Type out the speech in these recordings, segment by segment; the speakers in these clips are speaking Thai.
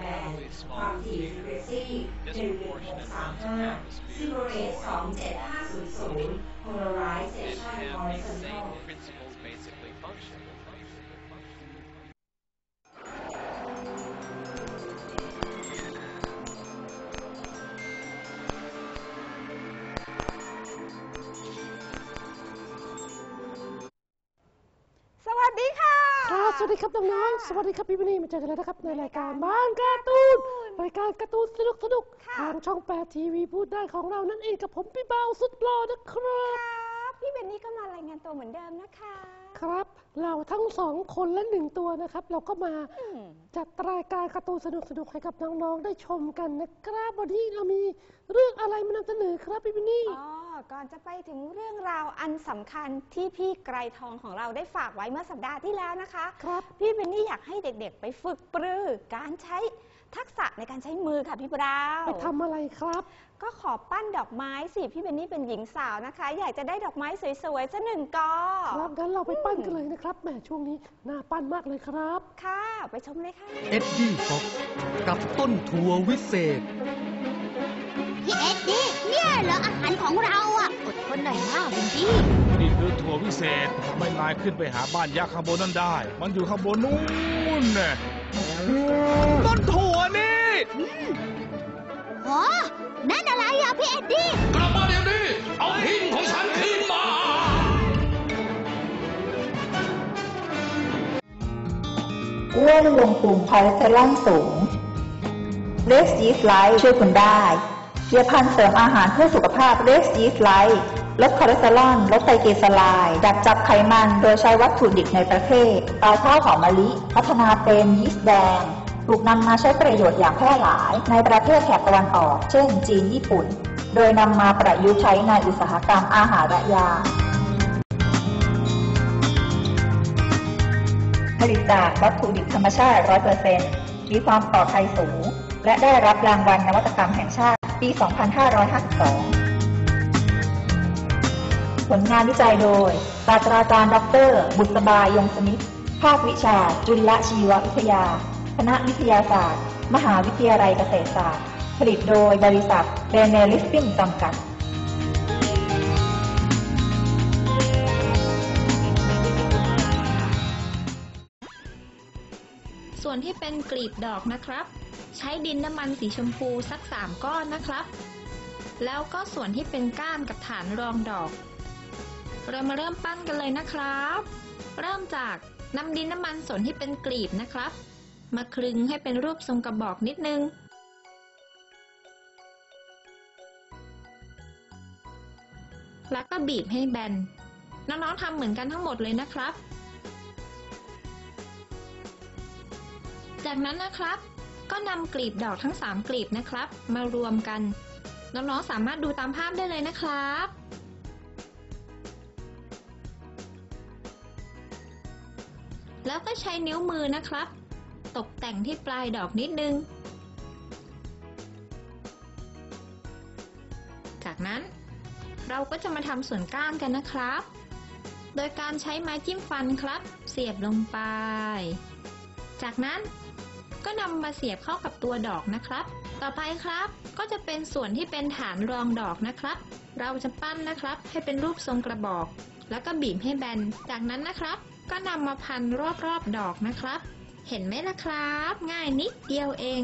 แบนด์ความถี่ฟรีซี11635ซิโบเรส27500 polarization and have the horizontal same principles basically function. ส ดีครับน้องๆ สวัสดีครับพี่วินนี่มาเจอกันแล้วนะครับในรายการบ้านการ์ตูนรายการการ์ตูนสนุกสนุกๆค่ะทางช่องแปดทีวีพูดได้ของเรานั่นเองกับผมพี่เบาสุดหล่อนะครับครับ พี่เบนนี่ก็มารายงานตัวเหมือนเดิมนะคะ ครับ เราทั้งสองคนและหนึ่งตัวนะครับ เราก็มาอืมจัดรายการการ์ตูนสนุกสนุกๆให้กับน้องๆได้ชมกันนะครับวันนี้เรามีเรื่องอะไรมานำเสนอครับพี่วินนี่อ๋อก่อนจะไปถึงเรื่องราวอันสำคัญที่พี่ไกรทองของเราได้ฝากไว้เมื่อสัปดาห์ที่แล้วนะคะ ครับ พี่เบนนี่อยากให้เด็กๆ ไปฝึกปรือการใช้ ทักษะในการใช้มือค่ะพี่บราวไปทำอะไรครับ ก็ขอปั้นดอกไม้สิพี่เบนนี่เป็นหญิงสาวนะคะ อยากจะได้ดอกไม้สวยๆสักหนึ่งกอครับงั้นเราไปปั้นกันเลยนะครับแหมช่วงนี้น่าปั้นมากเลยครับ ค่ะ ไปชมเลยค่ะ เอ็ดดี้ฟ็อกซ์กับต้นถั่ววิเศษ พี่เอ็ดดี้เนี่ยเหรออาหารของเราอะอดทนหน่อยนะวินดี้นี่คือถั่ววิเศษทำให้นายขึ้นไปหาบ้านยักษ์ข้างบนนั้นได้ มันอยู่ข้างบนนู้นน่ะ ต้นถั่วนี่โอ้นั่นอะไรอะพี่เอ็ดดี้กลับมาเดี๋ยวนี้เอาหินของฉันคืนมาเลื่อนวงปุ่มคอเลสเตอรอลสูงเลสยีสไลท์ช่วยคุณได้เยาพันธุ์เสริมอาหารเพื่อสุขภาพเลสยีสไลท์ ลดคอเลสเตอรอลลดไตรกลีเซอไรด์ดักจับไขมัน โดยใช้วัตถุดิบในประเทศปลาข้าวหอมมะลิ พัฒนาเป็นยีสต์แดงถูกนำมาใช้ประโยชน์อย่างแพร่หลาย ในประเทศแถบตะวันออก เช่น จีน ญี่ปุ่น โดยนำมาประยุกต์ใช้ในอุตสาหกรรมอาหารและยา ผลิตจากวัตถุดิบธรรมชาติ 100%มีความปลอดภัยสูง และได้รับรางวัลนวัตกรรมแห่งชาติ ปี 2552 ผลงานวิจัยโดย ศาสตราจารย์ดอกเตรบุษบายงสมิทธ์ภาควิชา จุลชีววิทยา คณะวิทยาศาสตร์ มหาวิทยาลัยเกษตรศาสตร์ ผลิตโดยบริษัทเรเนลิสติ้งจำกัดส่วนที่เป็นกลีบดอกนะครับ ใช้ดินน้ำมันสีชมพูสัก3ก้อนนะครับ แล้วก็ส่วนที่เป็นก้านกับฐานรองดอก เรามาเริ่มปั้นกันเลยนะครับ เริ่มจากนำดินน้ำมันสนที่เป็นกลีบนะครับ มาคลึงให้เป็นรูปทรงกระบอกนิดนึง แล้วก็บีบให้แบน น้องๆทำเหมือนกันทั้งหมดเลยนะครับ จากนั้นนะครับ ก็นำกลีบดอกทั้ง 3 กลีบนะครับ มารวมกัน น้องๆสามารถดูตามภาพได้เลยนะครับ แล้วก็ใช้นิ้วมือนะครับ ตกแต่งที่ปลายดอกนิดนึง จากนั้นเราก็จะมาทำส่วนก้านกันนะครับ โดยการใช้ไม้จิ้มฟันครับ เสียบลงไป จากนั้นก็นำมาเสียบเข้ากับตัวดอกนะครับ ต่อไปครับก็จะเป็นส่วนที่เป็นฐานรองดอกนะครับ เราจะปั้นนะครับให้เป็นรูปทรงกระบอก แล้วก็บีบให้แบน จากนั้นนะครับ ก็นำมาพันรอบๆดอกนะครับ เห็นไหมล่ะครับ ง่ายนิดเดียวเอง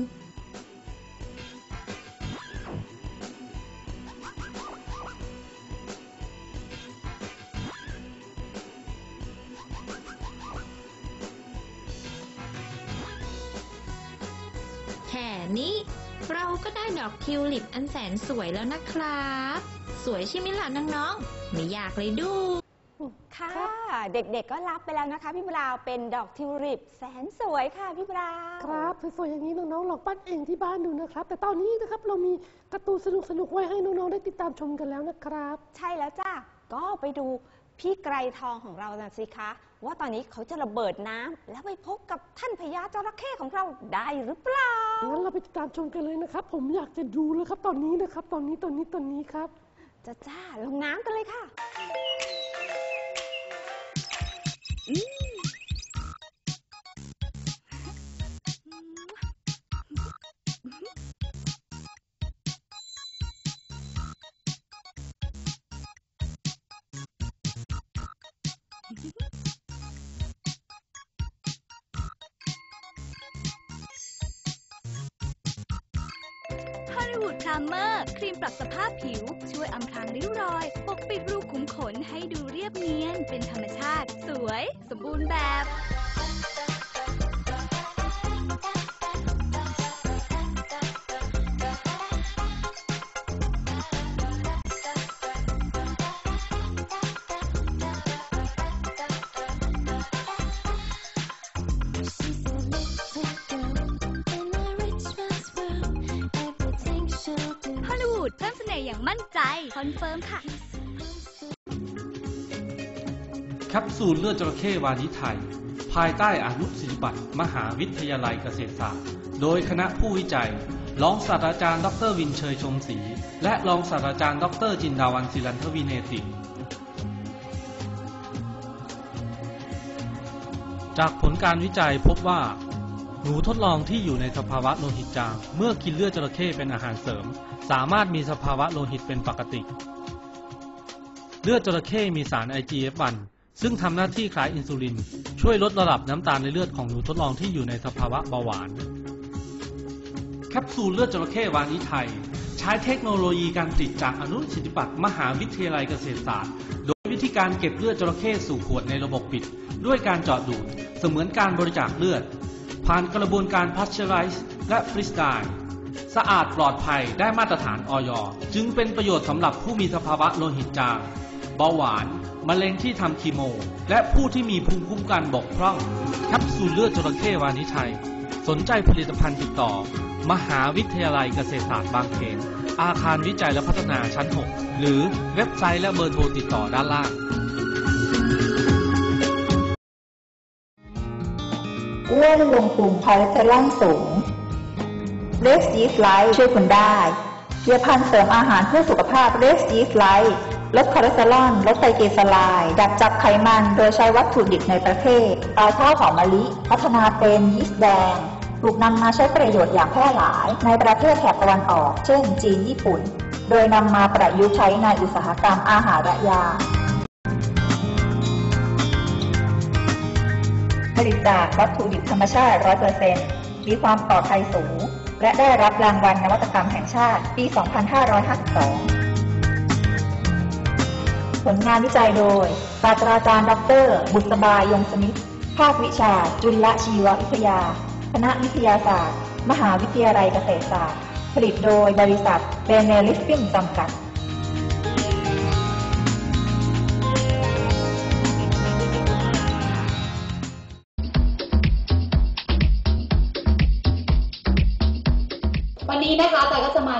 แค่นี้เราก็ได้ดอกทิวลิปอันแสนสวยแล้วนะครับ สวยใช่ไหมล่ะน้องๆ ไม่อยากเลยดู เด็กๆก็รับไปแล้วนะคะพี่บราวน์เป็นดอกทิวลิปแสนสวยค่ะพี่บราวน์ครับสวยๆอย่างนี้น้องๆลองปั้นเองที่บ้านดูนะครับ แต่ตอนนี้นะครับเรามีการ์ตูนสนุกๆไว้ให้น้องๆได้ติดตามชมกันแล้วนะครับ ใช่แล้วจ้าก็ไปดูพี่ไกรทองของเราน่ะสิคะ ว่าตอนนี้เขาจะระเบิดน้ำแล้วไปพบกับท่านพญาจระเข้ของเราได้หรือเปล่า งั้นเราไปติดตามชมกันเลยนะครับ ผมอยากจะดูแล้วครับตอนนี้นะครับ ตอนนี้ตอนนี้ตอนนี้ครับจะจ้าลงน้ำกันเลยค่ะ ฮอลลีวูดพรามเมอร์ ครีมปรับสภาพผิว ช่วยอำพรางริ้วรอย ปกปิด เรียบเนียนเป็นธรรมชาติ สวย สมบูรณ์แบบฮอลลีวูดเพิ่มเสน่ห์อย่างมั่นใจ คอนเฟิร์มค่ะ ปซูลเลือดจระเข้วานิไทย ภายใต้อนุสิทธิบัตรมหาวิทยาลัยเกษตรศาสตร์ โดยคณะผู้วิจัย รองศาสตราจารย์ ดรวินเชยชมศรี และรองศาสตราจารย์ ดรจินดาวันศิลันทวิเนติจากผลการวิจัยพบว่า หนูทดลองที่อยู่ในสภาวะโลหิตจาง เมื่อกินเลือดจระเข้เป็นอาหารเสริม สามารถมีสภาวะโลหิตเป็นปกติ เลือดจระเข้มีสาร IGF-1 ซึ่งทำหน้าที่คล้ายอินซูลิน ช่วยลดระดับน้ำตาลในเลือดของหนูทดลองที่อยู่ในสภาวะเบาหวาน แคปซูลเลือดจระเข้วานิไทย ใช้เทคโนโลยีการผลิตจากอนุสิทธิบัตรมหาวิทยาลัยเกษตรศาสตร์ โดยวิธีการเก็บเลือดจระเข้สู่ขวดในระบบปิด ด้วยการเจาะดูดเสมือนการบริจาคเลือด ผ่านกระบวนการพัชเชอร์ไรส์และฟรีสไตล์สะอาดปลอดภัยได้มาตรฐานออยจึงเป็นประโยชน์สำหรับผู้มีสภาวะโลหิตจางเบาหวาน มะเร็งที่ทำคีโม และผู้ที่มีภูมิคุ้มกันบกพร่องแคปซูลเลือดจระเข้วานิชัย สนใจผลิตภัณฑ์ติดต่อ มหาวิทยาลัยเกษตรศาสตร์บางเขน อาคารวิจัยและพัฒนาชั้น 6 หรือเว็บไซต์และเบอร์โทรติดต่อด้านล่างอ้วนลงปุ่มคอเลสเตอรอลสูงเรสยีสไลท์ช่วยคุณได้เพียพันเสริมอาหารเพื่อสุขภาพเรสยีสไลท์ ลดคอเลสเตอรอลลดไตรกลีเซอไรด์ดักจับไขมัน โดยใช้วัตถุดิบในประเทศปลาข้าวหอมมะลิ พัฒนาเป็นยีสต์แดงถูกนำมาใช้ประโยชน์อย่างแพร่หลายในประเทศแถบตะวันออก เช่น จีน ญี่ปุ่น โดยนำมาประยุกต์ใช้ในอุตสาหกรรมอาหารและยา ผลิตจากวัตถุดิบธรรมชาติ 100%มีความปลอดภัยสูง และได้รับรางวัลนวัตกรรมแห่งชาติ ปี 2552 ผลงานวิจัยโดยศาสตราจารย์ดร บุษบายงสมิทธ์ภาควิชา จุลชีววิทยา คณะวิทยาศาสตร์ มหาวิทยาลัยเกษตรศาสตร์ ผลิตโดยบริษัทเบเนลิฟฟิ้งจำกัด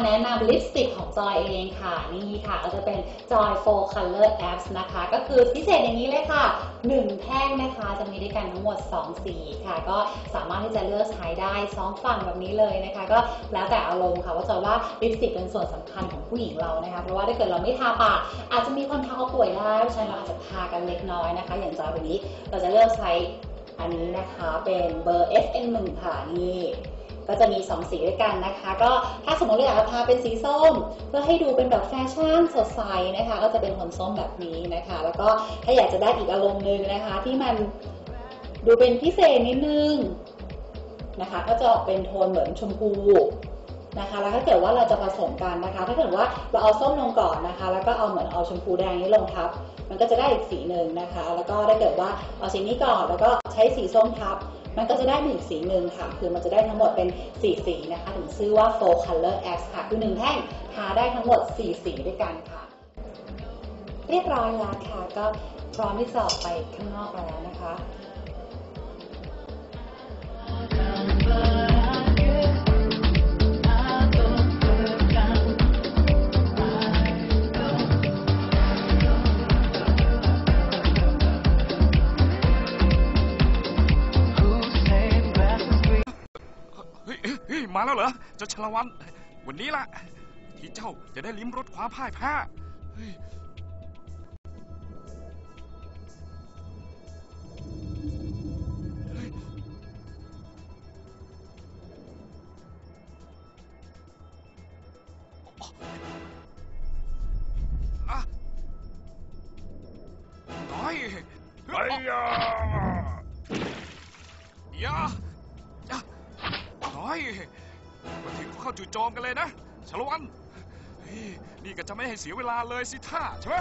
แนะนำลิปสติกของจอยเองค่ะ นี่ค่ะก็จะเป็น Joy 4 Color Apps นะคะ ก็คือพิเศษอย่างนี้เลยค่ะ 1 แท่งนะคะจะมีด้วยกันทั้งหมด 2 สีค่ะ ก็สามารถที่จะเลือกใช้ได้ 2 ฝั่งแบบนี้เลยนะคะ ก็แล้วแต่อารมณ์ค่ะ ว่าจอยว่าลิปสติกเป็นส่วนสำคัญของผู้หญิงเรานะคะ เพราะว่าถ้าเกิดเราไม่ทาปากอาจจะมีคนทักว่าป่วยได้เพราะฉะนั้นเราอาจจะทากันเล็กน้อยนะคะ อย่างจอยวันนี้เราจะเลือกใช้อันนี้นะคะเป็นเบอร์ FN1 ค่ะนี่ ก็จะมี 2 สีด้วยกันนะคะ ก็ถ้าสมมติเราอยากจะทาเป็นสีส้ม เพื่อให้ดูเป็นแบบแฟชั่นสดใสนะคะ ก็จะเป็นผลส้มแบบนี้นะคะ แล้วก็ถ้าอยากจะได้อีกอารมณ์หนึ่งนะคะ ที่มันดูเป็นพิเศษนิดนึงนะคะ ก็จะออกเป็นโทนเหมือนชมพูนะคะแล้วถ้าเกิดว่าเราจะผสมกันนะคะ ถ้าเกิดว่าเราเอาส้มลงก่อนนะคะ แล้วก็เอาเหมือนเอาชมพูแดงนี้ลงทับ มันก็จะได้อีกสีหนึ่งนะคะ แล้วก็ถ้าเกิดว่าเอาสีนี้ก่อนแล้วก็ใช้สีส้มทับ มันก็จะได้หนอีกสีหนึ่งค่ะ คือมันจะได้ทั้งหมดเป็น 4 สีนะคะ ถึงชื่อว่า four color X ค่ะ คือหนึ่งแท่งทาได้ทั้งหมด 4 สีด้วยกันค่ะ เรียบร้อยแล้วค่ะ ก็พร้อมที่จะออกไปข้างนอกแล้วนะคะ มาแล้วเหรอเจ้าชลวันวันนี้ล่ะ ที่เจ้าจะได้ลิ้มรสความพ่ายแพ้เฮ้ยเฮ้ยอะน้อยเฮ้ยยาอย่าน้อย มาถึงก็เข้าจู่โจมกันเลยนะชาละวันเฮ้ยนี่ก็จะไม่ให้เสียเวลาเลยสิท่าใช่ไหม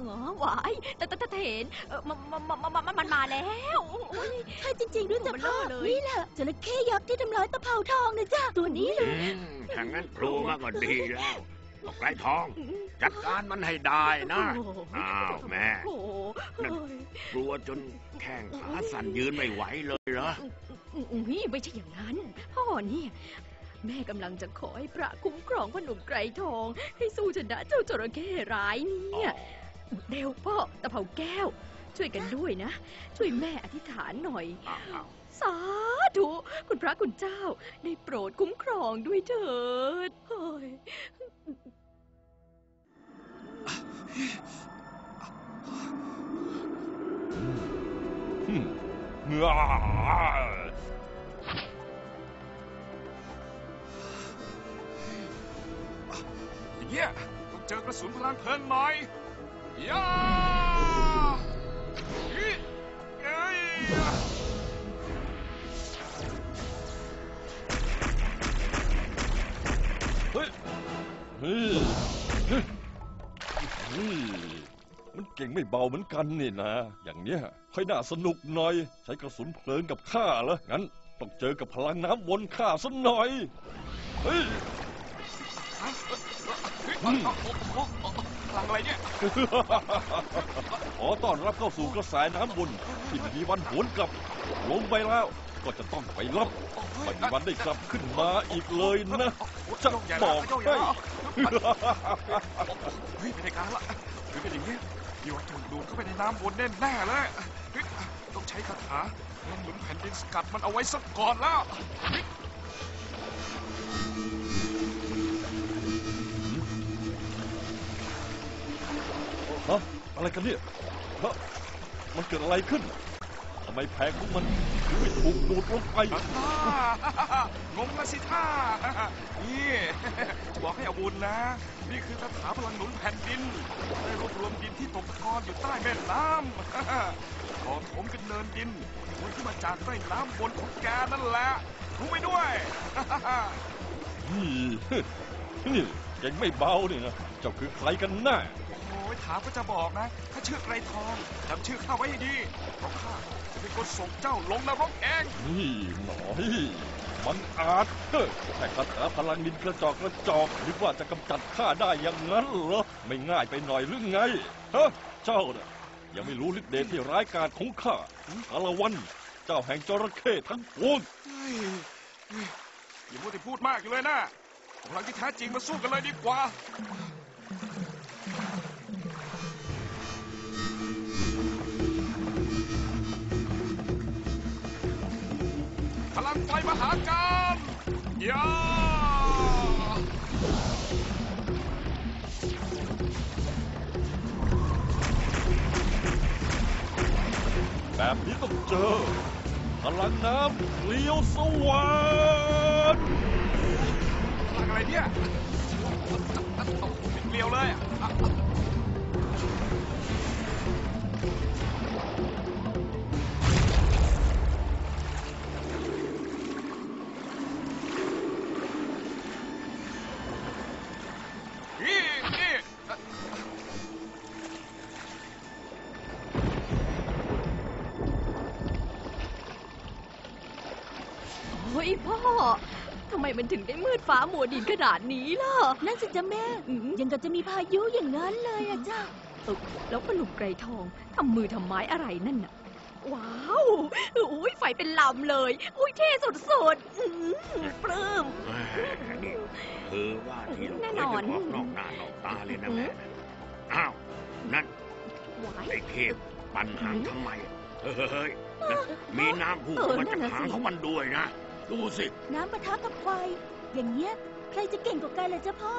อ๋อหวายแต่แต่แต่เห็นเออมันมันมันมันมันมาแล้วใช่จริงๆด้วยจ้ะพ่อนี่แหละจระเข้ยักษ์ที่ทำร้ายตะเภาทองนะจ้ะตัวนี้เลอืยมถ้างั้นครูมาก็ดีแล้ว บอกไก่ทอง จัดการมันให้ได้นะ อ้าวแม่โอ้โหนั่นกลัวจนแข้งขาสั่นยืนไม่ไหวเลยเหรออุ้ยไม่ใช่อย่างนั้น พ่อเนี่ย แม่กำลังจะขอให้พระคุ้มครองพ่อหนุ่มไกรทอง ให้สู้ชนะเจ้าจระเข้ร้ายเนี่ยเร็วพ่อตะเภาแก้ว ช่วยกันด้วยนะ ช่วยแม่อธิษฐานหน่อยอ้าวสาธุคุณพระคุณเจ้า ได้โปรดคุ้มครองด้วยเถิดเฮ้ย อย่างเงี้ยต้องเจอกระสุนพลังเพลิงหน่อยย่าเฮ้ยเอ้ยเฮ้ยเฮ้ยเฮ้ยมันเก่งไม่เบาเหมือนกันนี่นะ อย่างเนี้ย ค่อยน่าสนุกหน่อย ใช้กระสุนเพลิงกับข้าเหรองั้น ต้องเจอกับพลังน้ำวนข้าสัหน่อย เฮ้ยเฮ้ยโอ้โหพลังอะไรเนี่ย ขอต้อนรับเข้าสู่กระแสน้ำวนที่ไม่มีวันหวนกลับ ลงไปแล้ว ก็จะต้องไปรับไม่มีวันได้กลับขึ้นมาอีกเลยนะจะบอกให้เฮ้ยไม่ได้การละคือเป็นอย่างนี้พี่ว่าถูกดูดเข้าไปในน้ำวนแน่แน่ๆเลยเฮ้ยต้องใช้คาถาลงหนุนแผ่นดินสกัดมันเอาไว้สักก่อนแล้วเฮ้ยฮะอะไรกันเนี่ยฮะมันเกิดอะไรขึ้นทำไมแผงของมันถึงไม่ถูกดูดลงไปอ่างงละสิท่า นี่จะบอกให้อาบุญนะ นี่คือคาถาพลังหนุนแผ่นดิน ได้รวบรวมดินที่ตกตะกอนอยู่ใต้แม่น้ำ ก่อถมเป็นเนินดินวนขึ้นมาจากใต้น้ำบนของแกนั่นแหละรู้ไปด้วยนี่นี่เก่งไม่เบานี่นะ เจ้าคือใครกันแน่โอ้ยถามก็จะบอกนะ ถ้าชื่อไกรทองจำชื่อข้าไว้ให้ดีเพราะข้าจะเป็นคนส่งเจ้าลงนรกเอง นี่หนอยมันอาจเฮ้ยแค่คาถาพลังดินกระจอกกระจอกนึกว่าจะกำจัดข้าได้อย่างนั้นเหรอ ไม่ง่ายไปหน่อยหรือไงฮะเจ้าน่ะ ยังไม่รู้ฤทธิ์เดชที่ร้ายกาจของข้าอารวัน เจ้าแห่งจระเข้ทั้งปวงอย่ามัวแต่พูดมากอยู่เลยนะพลังที่แท้จริงมาสู้กันเลยดีกว่าพลังไฟมหาการยา แบบนี้ต้องเจอ พลังน้ำเลี้ยวสวรรค์พลังอะไรเนี่ยเกลียวเลยอะ มมันถึงได้มืดฟ้ามัวดินขนาดนี้ล่ะ นั่นสิจ้ะแม่ ยังกับจะมีพายุอย่างนั้นเลยอะจ้ะเออแล้วปนุ่มไกรทองทำมือทำไม้อะไรนั่นน่ะ ว้าวอุ้ยไฟเป็นลำเลย อุ้ยเท่สุดๆอื้อปลื้มแม่นี่คือว่าที่เราแน่เคนยอนจะออกนอกหน้านอกตาเลยนะแม่อ้าว นั่นว้ายไอ้เทพปั่นหางทำไม เฮ้ยนั่นมีน้ำพุ่งเออมานั่จากนน่ะหางสิของมันด้วยนะ ดูสิ น้ำปะทะกับไฟ อย่างเงี้ย ใครจะเก่งกว่ากันล่ะจ้ะพ่อ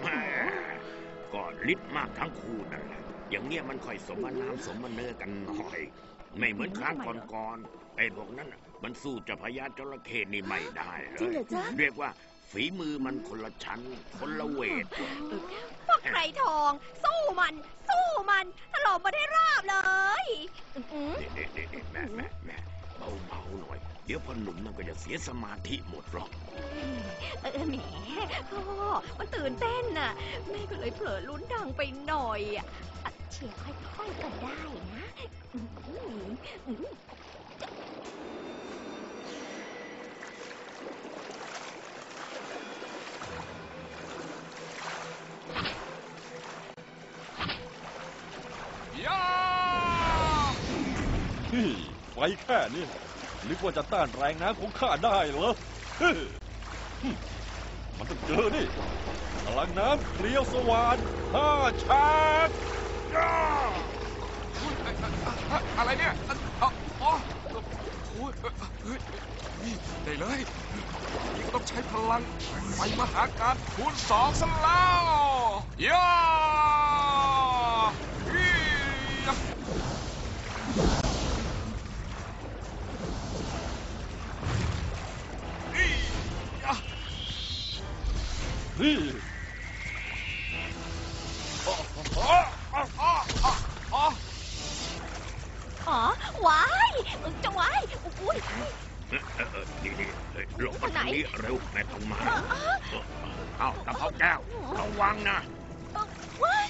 แหมก็ฤทธิ์มากทั้งคู่นั่นแหละอย่างเนี้ยมันค่อยสมน้ำสมเนื้อกันหน่อย ไม่เหมือนครั้งก่อนๆไอ้พวกนั้นน่ะมันสู้เจะพญาจระเข้นี่ไม่ได้เลจริงย เหรอจ๊ะ เรียกว่าฝีมือมันคนละชั้น คนละเวทพวกไกรทอง สู้มัน สู้มันถล่มมันให้ราบเลย อื้อหือ เด็ดๆๆแม่แม่แม่ เบาๆหน่อย เดี๋ยวพ่อหนุ่มนั่นก็จะเสียสมาธิหมดหรอก เออแหมพ่อมันตื่นเต้นน่ะ แม่ก็เลยเผลอลุ้นดังไปหน่อยอะอะเชียร์ค่อยๆก็ได้นะอืมอืมย่ แค่นี้นึกว่าจะต้านแรงน้ำของข้าได้เหรอมันต้องเจอนี่พลังน้ำเกลียวสว่านห้าชาติย่าอะไรเนี่ยอ๋อโอ้ยได้เลยนี่ก็ต้องใช้พลังไฟมหาการคูณสองซะแล้วย่า อ๋ออ๋ออ๋ออ๋ออ๋ออ๋อว้ายจะว้ายอุ้ยเออเออเออนี่นี่เฮ้ยหลบมาทางนี้เร็วแม่ต้องมาเออเอ้าตะเภาแก้วระวังนะเอ่อว้าย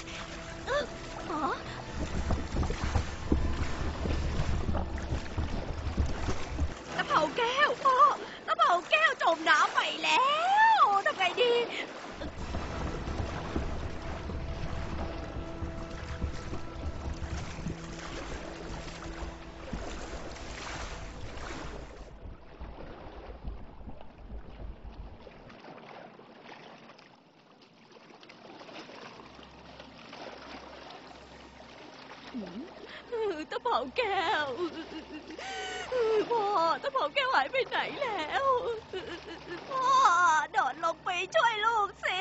เอ่ออ๋อตะเภาแก้วพ่อตะเภาแก้วจมน้ำไปแล้วทำไงดี ตะเภาแก้วพ่อตะเภาแก้วหายไปไหนแล้วพ่อโดดลงไปช่วยลูกสิ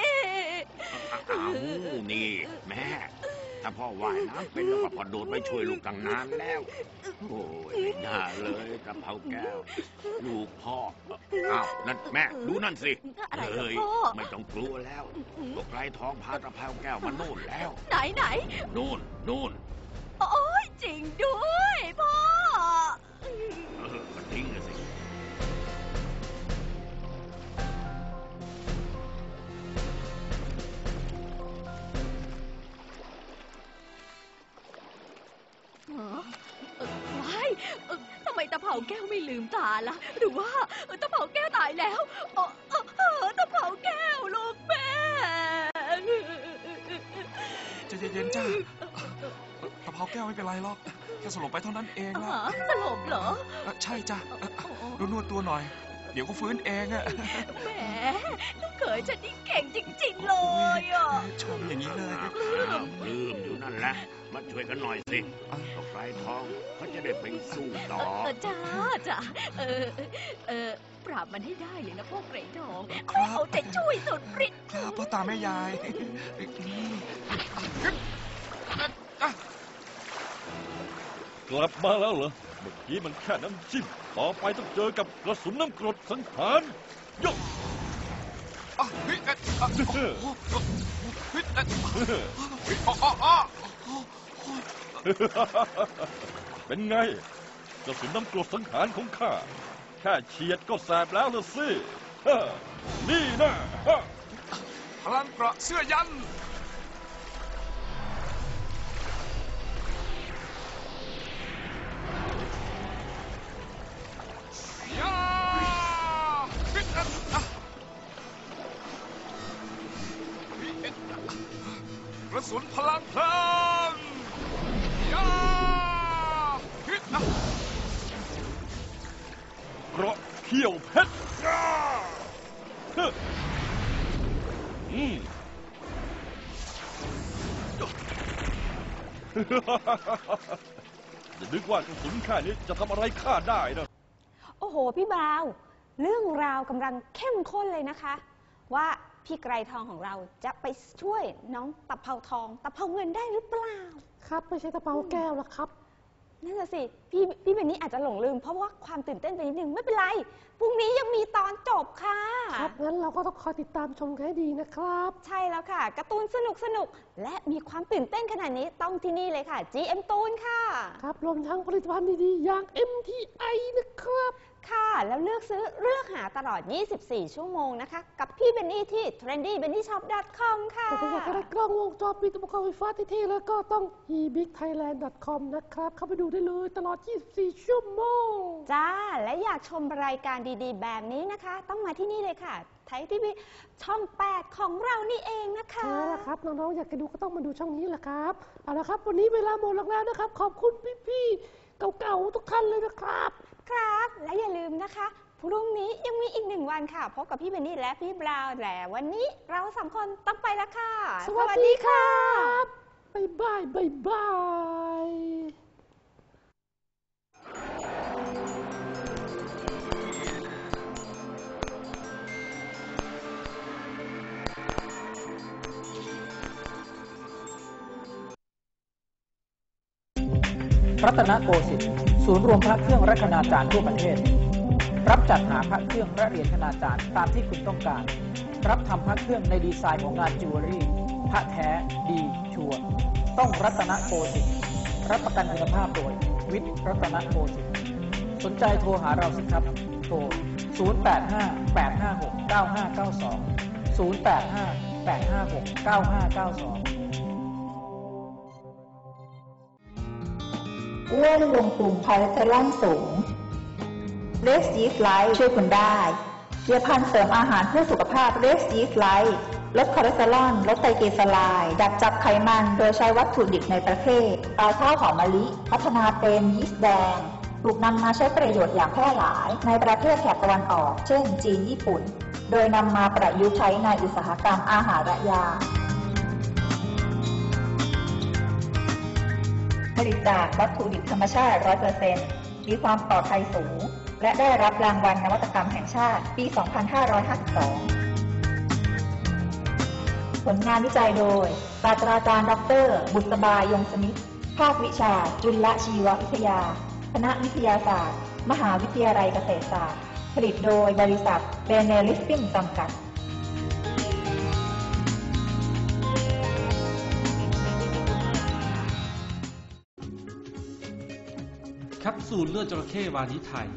อ้าวนี่ แม่ ถ้าพ่อว่ายน้ำเป็นแล้วก็พอโดดไปช่วยลูกตั้งนานแล้ว โอ้ยไม่น่าเลยตะเภาแก้ว ลูกพ่ออ้าวนั่นแม่ดูนั่นสิอะไรเหรอเฮ้ยพ่อ ไม่ต้องกลัวแล้วพวกไกลทองพาตะเภาแก้วมาโน่นแล้ว ไหนไหนนู่นนู่น โอ้ยจริงด้วยพ่อาแก้วไม่ลืมตาละหรือว่าตะเภาแก้วตายแล้วเออเออเออตะเภาแก้วลูกแม่ใจเย็นๆจ้าตะเภาแก้วไม่เป็นไรหรอกแค่สลบไปเท่านั้นเองอ๋ละสลบเหรอ ใช่จ้ะเอ่อนวดนวดตัวหน่อย เดี๋ยวก็ฟื้นเองอะแหมลูกเขยฉันนี่เก่งจ นั่นแหละ มาช่วยกันหน่อยสิพวกไกลทองเขาจะได้ไปสู้ต่อ เออจ้าจ้าเออ เออ ปราบมันให้ได้เลยนะพวกไกรทองครับไม่เอาแต่ช่วยสุดฤทธิ์ครับพ่อตาแม่ยายอืมอะกลับมาแล้วเหรอ เมื่อกี้มันแค่น้ำจิ้ม ต่อไปต้องเจอกับกระสุนน้ำกรดสังหารยกอะ เป็นไงกระสุนน้ำกรดสังหารของข้าแค่เฉียดก็แสบแล้วละสินี่นะฮะพลังเกราะเสื้อยัน อย่านึกว่ากระสุนแค่นี้จะทำอะไรข้าได้นะ โอ้โห พี่บราวน์เรื่องราวกำลังเข้มข้นเลยนะคะ ว่าพี่ไกรทองของเราจะไปช่วยน้องตะเภาทองตะเภาเงินได้หรือเปล่า ครับ ไม่ใช่ตะเภาแก้วละครับ นั่นแหละสิพี่พี่เบนนี่อาจจะหลงลืม เพราะว่าความตื่นเต้นไปนิดนึงไม่เป็นไรพรุ่งนี้ยังมีตอนจบค่ะ ครับงั้นเราก็ต้องคอยติดตามชมกันให้ดีนะครับ ใช่แล้วค่ะการ์ตูนสนุกสนุกๆและมีความตื่นเต้นขนาดนี้ต้องที่นี่เลยค่ะ GM ตูนค่ะ ครับรวมทั้งผลิตภัณฑ์ดีๆอย่าง MTI นะครับ ค่ะ แล้วเลือกซื้อเลือกหาตลอด 24 ชั่วโมงนะคะ กับพี่เบนนี่ที่ trendybennyshop.com ค่ะ แต่ถ้าอยากจะได้กล้องวงจรปิดอุปกรณ์ไฟฟ้าเท่ๆแล้วก็ต้อง ebigthailand.com นะครับ เข้าไปดูได้เลยตลอด 24 ชั่วโมง จ้า และอยากชมรายการดีๆ แบบนี้นะคะ ต้องมาที่นี่เลยค่ะ ไทยทีวีช่อง 8 ของเรานี่เองนะคะ ใช่แล้วครับ น้องๆ อยากจะดูก็ต้องมาดูช่องนี้แหละครับ เอาละครับ วันนี้เวลาหมดลงแล้วนะครับ ขอบคุณพี่ๆ เก่าๆ ทุกท่านเลยนะครับครับ และอย่าลืมนะคะ พรุ่งนี้ยังมีอีกหนึ่งวันค่ะ พบกับพี่เบนนี่และพี่บราวน์แต่วันนี้เราสองคนต้องไปแล้วค่ะ สวัสดีครับบ๊ายบายบ๊ายบายรัตนโกสินทร์ ศูนย์รวมพระเครื่องและคณาจารย์ทั่วประเทศ รับจัดหาพระเครื่องและเหรียญคณาจารย์ตามที่คุณต้องการ รับทำพระเครื่องในดีไซน์ของงานจิวเวลรี่ พระแท้ดีชัวร์ต้องรัตนโกสินทร์รับประกันคุณภาพโดยวิทย์รัตนโกสินทร์สนใจโทรหาเราสิครับ โทร 085 856 อ้วนลงกลุ่มคอเลสเตอรอลสูงเรสยีสไลท์ช่วยคุณได้เพียพันเสริมอาหารเพื่อสุขภาพเรสยีสไลท์ลดคอเลสเตอรอลลดไตรกลีเซอไรด์ดักจับไขมันโดยใช้วัตถุดิบในประเทศปลาข้าวหอมมะลิ พัฒนาเป็นยีสต์แดงถูกนำมาใช้ประโยชน์อย่างแพร่หลาย ในประเทศแถบตะวันออก เช่น จีนญี่ปุ่น โดยนำมาประยุกต์ใช้ในอุตสาหกรรมอาหารและยา ผลิตจากวัตถุดิบธรรมชาติ 100%มีความปลอดภัยสูง และได้รับรางวัลนวัตกรรมแห่งชาติปี 2552 ผลงานวิจัยโดย ศาสตราจารย์ดร บุษบายงสมิทธ์ภาควิชา จุลชีววิทยา คณะวิทยาศาสตร์ มหาวิทยาลัยเกษตรศาสตร์ ผลิตโดยบริษัทเบเนลิสติ้งจำกัด แคปซูลเลือดจระเข้วานิไทย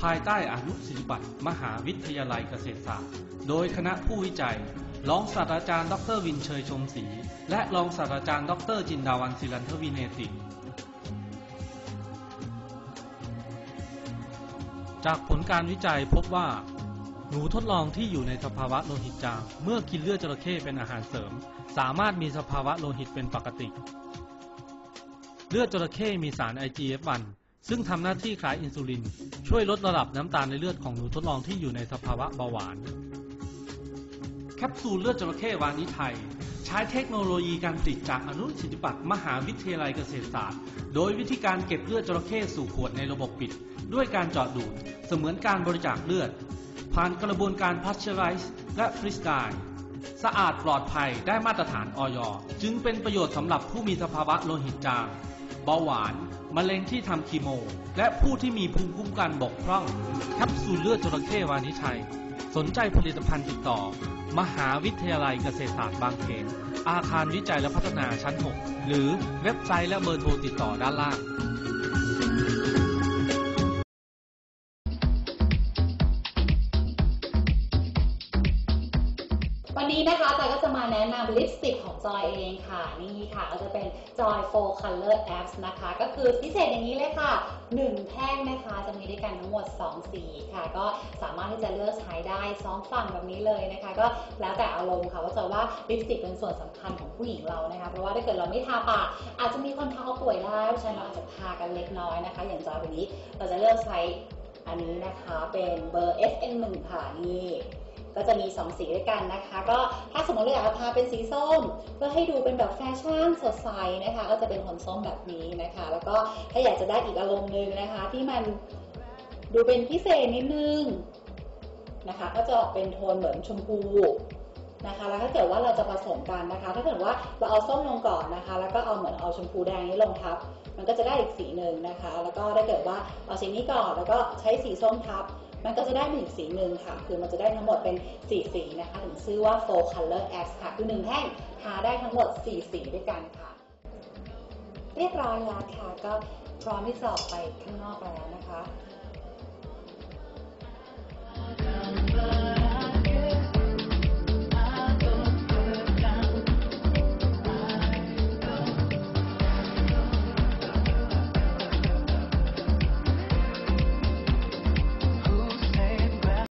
ภายใต้อนุสิทธิบัตรมหาวิทยาลัยเกษตรศาสตร์ โดยคณะผู้วิจัย รองศาสตราจารย์ ดรวินเชยชมศรี และรองศาสตราจารย์ ดรจินดาวันศิลันทวิเนติจากผลการวิจัยพบว่า หนูทดลองที่อยู่ในสภาวะโลหิตจางเมื่อกินเลือดจระเข้เป็นอาหารเสริม สามารถมีสภาวะโลหิตเป็นปกติ เลือดจระเข้มีสาร IGF-1 ซึ่งทำหน้าที่คล้ายอินซูลิน ช่วยลดระดับน้ำตาลในเลือดของหนูทดลองที่อยู่ในสภาวะเบาหวาน แคปซูลเลือดจระเข้วานิไทย ใช้เทคโนโลยีการผลิตจากอนุสิทธิบัตรมหาวิทยาลัยเกษตรศาสตร์ โดยวิธีการเก็บเลือดจระเข้สู่ขวดในระบบปิด ด้วยการเจาะดูด เสมือนการบริจาคเลือด ผ่านกระบวนการพัชเชอร์ไรส์และฟรีสไตล์สะอาดปลอดภัยได้มาตรฐานออยจึงเป็นประโยชน์สำหรับผู้มีสภาวะโลหิตจาง เบาหวาน มะเร็งที่ทำคีโม และผู้ที่มีภูมิคุ้มกันบกพร่องแคปซูลเลือดจระเข้วานิชัย สนใจผลิตภัณฑ์ติดต่อ มหาวิทยาลัยเกษตรศาสตร์บางเขน อาคารวิจัยและพัฒนาชั้น 6 หรือเว็บไซต์และเบอร์โทรติดต่อด้านล่าง แนะนำลิปสติกของจอยเองค่ะ นี่ค่ะก็จะเป็น Joy 4 Color Apps นะคะ ก็คือพิเศษอย่างนี้เลยค่ะ 1 แท่งนะคะ จะมีด้วยกันทั้งหมด 2 สีค่ะ ก็สามารถที่จะเลือกใช้ได้สองฝั่งแบบนี้เลยนะคะ ก็แล้วแต่อารมณ์ค่ะว่าจะว่าลิปสติกเป็นส่วนสำคัญของผู้หญิงเรานะคะ เพราะว่าถ้าเกิดเราไม่ทาปากอาจจะมีคนทาเอาป่วยได้เพราะฉะนั้นเราอาจจะทากันเล็กน้อยนะคะ อย่างจอยวันนี้เราจะเลือกใช้อันนี้นะคะเป็นเบอร์ FN1 ค่ะนี่ ก็จะมี 2 สีด้วยกันนะคะ ก็ถ้าสมมติเราอยากจะทาเป็นสีส้ม เพื่อให้ดูเป็นแบบแฟชั่นสดใสนะคะ ก็จะเป็นโทนส้มแบบนี้นะคะ แล้วก็ถ้าอยากจะได้อีกอารมณ์หนึ่งนะคะ ที่มันดูเป็นพิเศษนิดนึงนะคะ ก็จะออกเป็นโทนเหมือนชมพูนะคะแล้วถ้าเกิดว่าเราจะผสมกันนะคะ ถ้าเกิดว่าเราเอาส้มลงก่อนนะคะ แล้วก็เอาเหมือนเอาชมพูแดงนี้ลงทับ มันก็จะได้อีกสีหนึ่งนะคะ แล้วก็ถ้าเกิดว่าเอาสีนี้ก่อนแล้วก็ใช้สีส้มทับ มันก็จะได้หนึ่งสีหนึ่งค่ะ คือมันจะได้ทั้งหมดเป็น 4 สีนะคะ ถึงชื่อว่า four color x ค่ะ คือหนึ่งแท่งทาได้ทั้งหมด 4 สีด้วยกันค่ะ เรียบร้อยแล้วค่ะ ก็พร้อมที่จะออกไปข้างนอกแล้วนะคะ